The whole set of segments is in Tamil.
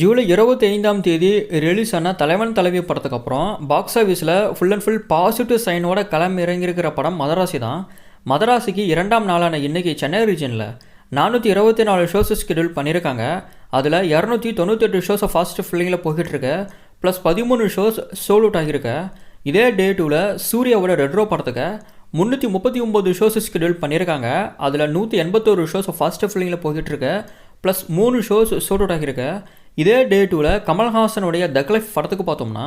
ஜூலை இருபத்தி ஐந்தாம் தேதி ரிலீஸ் ஆன தலைவன் தலைவி படத்துக்கு அப்புறம் பாக்ஸ் ஆஃபீஸில் ஃபுல் அண்ட் ஃபுல் பாசிட்டிவ் சைனோட களம் இறங்கியிருக்கிற படம் மதராசி தான். மதராசிக்கு இரண்டாம் நாளான இன்றைக்கி சென்னை ரீஜனில் நானூற்றி இருபத்தி நாலு ஷோஸ் ஷெடியூல் பண்ணியிருக்காங்க. அதில் இரநூத்தி தொண்ணூத்தெட்டு ஷோஸை ஃபாஸ்ட் ஃபில்லிங்கில் போய்கிட்டுருக்கு. ப்ளஸ் பதிமூணு ஷோஸ் சோல் அவுட் ஆகியிருக்கு. இதே டே டூவில் சூர்யாவோட ரெட்ரோ படத்துக்கு முந்நூற்றி முப்பத்தி ஒம்பது ஷோஸ் ஷெடியூல் பண்ணியிருக்காங்க. அதில் நூற்றி எண்பத்தோரு ஷோஸ் ஃபாஸ்ட் ஃபில்லிங்கில் போய்கிட்டு இருக்கு ப்ளஸ் மூணு ஷோஸ் சோல் அவுட் ஆகியிருக்கு. இதே டே டூவில் கமல்ஹாசனுடைய தக்லைஃப் படத்துக்கு பார்த்தோம்னா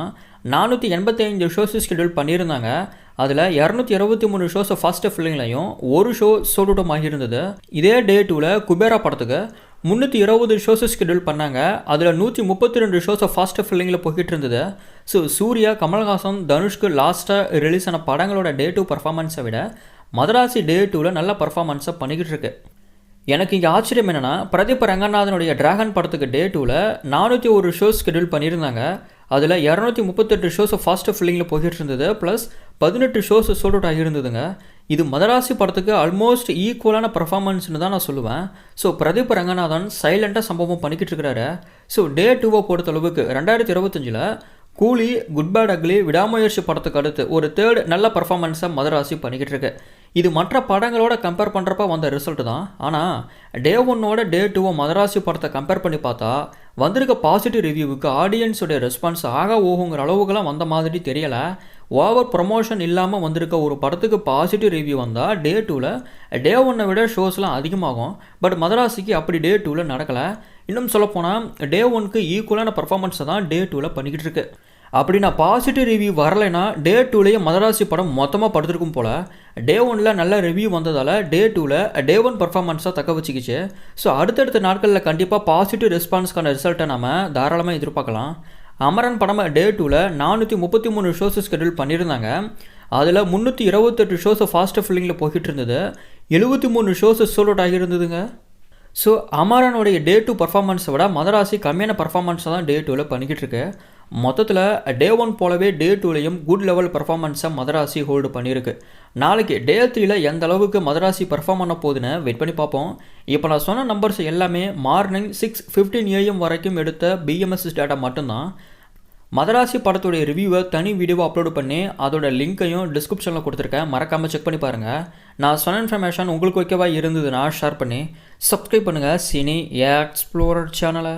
நானூற்றி எண்பத்தைந்து ஷோஸு ஷெடியூல் பண்ணியிருந்தாங்க. அதில் இரநூத்தி இருபத்தி மூணு ஷோஸ் ஃபஸ்ட்டு ஃபில்லிங்லையும் ஒரு ஷோ சோட் ஆகியிருந்தது. இதே டே டூவில் குபேரா படத்துக்கு முந்நூற்றி இருபது ஷோஸ் ஸ்கெடியூல் பண்ணாங்க. அதில் நூற்றி முப்பத்தி ரெண்டு ஷோஸை ஃபாஸ்ட் ஃபில்லிங்கில் போய்கிட்டு இருந்தது. ஸோ சூர்யா கமல்ஹாசன் தனுஷ்க்கு லாஸ்ட்டாக ரிலீஸ் ஆன படங்களோட டே டூ பர்ஃபார்மன்ஸை விட மதராசி டே டூவில் நல்ல பர்ஃபார்மன்ஸை பண்ணிக்கிட்டு இருக்கு. எனக்கு இங்கே ஆச்சரியம் என்னென்னா பிரதீப் ரங்கநாதனுடைய டிராகன் படத்துக்கு டே டூவில் நானூற்றி ஒரு ஷோஸ் ஸ்கெடியூல் பண்ணியிருந்தாங்க. அதில் இரநூத்தி முப்பத்தெட்டு ஷோஸ் ஃபாஸ்ட் ஃபில்லிங்கில் போய்கிட்டு இருந்தது ப்ளஸ் பதினெட்டு ஷோஸ் சோல்ட் அவுட் ஆகியிருந்ததுங்க. இது மதராசி படத்துக்கு ஆல்மோஸ்ட் ஈக்குவலான பர்ஃபார்மன்ஸ்னு தான் நான் சொல்லுவேன். ஸோ பிரதீப் ரங்கநாதன் சைலண்ட்டாக சம்பவம் பண்ணிக்கிட்டு இருக்கிறாரு. ஸோ டே டூவை பொறுத்தளவுக்கு ரெண்டாயிரத்தி இருபத்தஞ்சில் கூலி குட் பேட் அக்லி விடாமுயற்சி படத்துக்கு அடுத்து ஒரு தேர்ட் நல்ல பர்ஃபார்மன்ஸை மதராசி பண்ணிக்கிட்டு இருக்கு. இது மற்ற படங்களோட கம்பேர் பண்ணுறப்ப வந்த ரிசல்ட் தான். ஆனால் டே ஒன்னோட டே டூவை மதராசி படத்தை கம்பேர் பண்ணி பார்த்தா வந்திருக்க பாசிட்டிவ் ரிவ்யூவுக்கு ஆடியன்ஸோடைய ரெஸ்பான்ஸ் ஆக ஓகுங்கிற அளவுக்குலாம் வந்த மாதிரி தெரியலை. ஓவர் ப்ரொமோஷன் இல்லாமல் வந்திருக்க ஒரு படத்துக்கு பாசிட்டிவ் ரிவ்யூ வந்தால் டே டூவில் டே ஒன்னை விட ஷோஸ்லாம் அதிகமாகும். பட் மதராசிக்கு அப்படி டே டூவில் நடக்கலை. இன்னும் சொல்லப்போனால் டே ஒனுக்கு ஈக்குவலான பர்ஃபார்மன்ஸை தான் டே டூவில் பண்ணிக்கிட்டு இருக்கு. அப்படி நான் பாசிட்டிவ் ரிவ்யூ வரலைன்னா டே டூலேயே மதராசி படம் மொத்தமாக படுத்திருக்கும் போல் டே ஒனில் நல்ல ரிவ்யூ வந்ததால் டே டூவில் டே ஒன் பர்ஃபார்மன்ஸாக தக்க வச்சுக்கிச்சு. ஸோ அடுத்தடுத்த நாட்களில் கண்டிப்பாக பாசிட்டிவ் ரெஸ்பான்ஸ்க்கான ரிசல்ட்டை நம்ம தாராளமாக எதிர்பார்க்கலாம். அமரன் படம் டே டூவில் நானூற்றி முப்பத்தி மூணு ஷோஸ் ஸ்கெடியூல் பண்ணியிருந்தாங்க. அதில் முந்நூற்றி இருபத்தெட்டு ஷோஸை ஃபாஸ்ட் ஃபில்லிங்கில் போய்கிட்டு இருந்தது. எழுபத்தி மூணு ஷோஸ் சோல் அவுட் ஆகியிருந்ததுங்க ஸோ அமரனுடைய டே டூ பர்ஃபார்மன்ஸை விட மதராசி கம்மியான பர்ஃபார்மன்ஸை தான் டே டூவில் பண்ணிக்கிட்டு இருக்கு. மொத்தத்தில் டே ஒன் போலவே டே டூலையும் குட் லெவல் பர்ஃபார்மன்ஸை மதராசி ஹோல்டு பண்ணியிருக்கு. நாளைக்கு டே த்ரீல எந்த அளவுக்கு மதராசி பர்ஃபார்ம் பண்ண போகுதுன்னு வெயிட் பண்ணி பார்ப்போம். இப்போ நான் சொன்ன நம்பர்ஸ் எல்லாமே மார்னிங் சிக்ஸ் ஃபிஃப்டீன் ஏஎம் வரைக்கும் எடுத்த பிஎம்எஸ் டேட்டா மட்டும்தான். மதராசி படத்துடைய ரிவ்யூவை தனி வீடியோவை அப்லோட் பண்ணி அதோட லிங்க்கையும் டிஸ்கிரிப்ஷனில் கொடுத்துருக்கேன். மறக்காமல் செக் பண்ணி பாருங்கள் நான் சொன்ன இன்ஃபர்மேஷன் உங்களுக்கு ஓகேவா இருந்ததுன்னா ஷேர் பண்ணி சப்ஸ்கிரைப் பண்ணுங்கள் சினி எக்ஸ்ப்ளோரர் சேனலை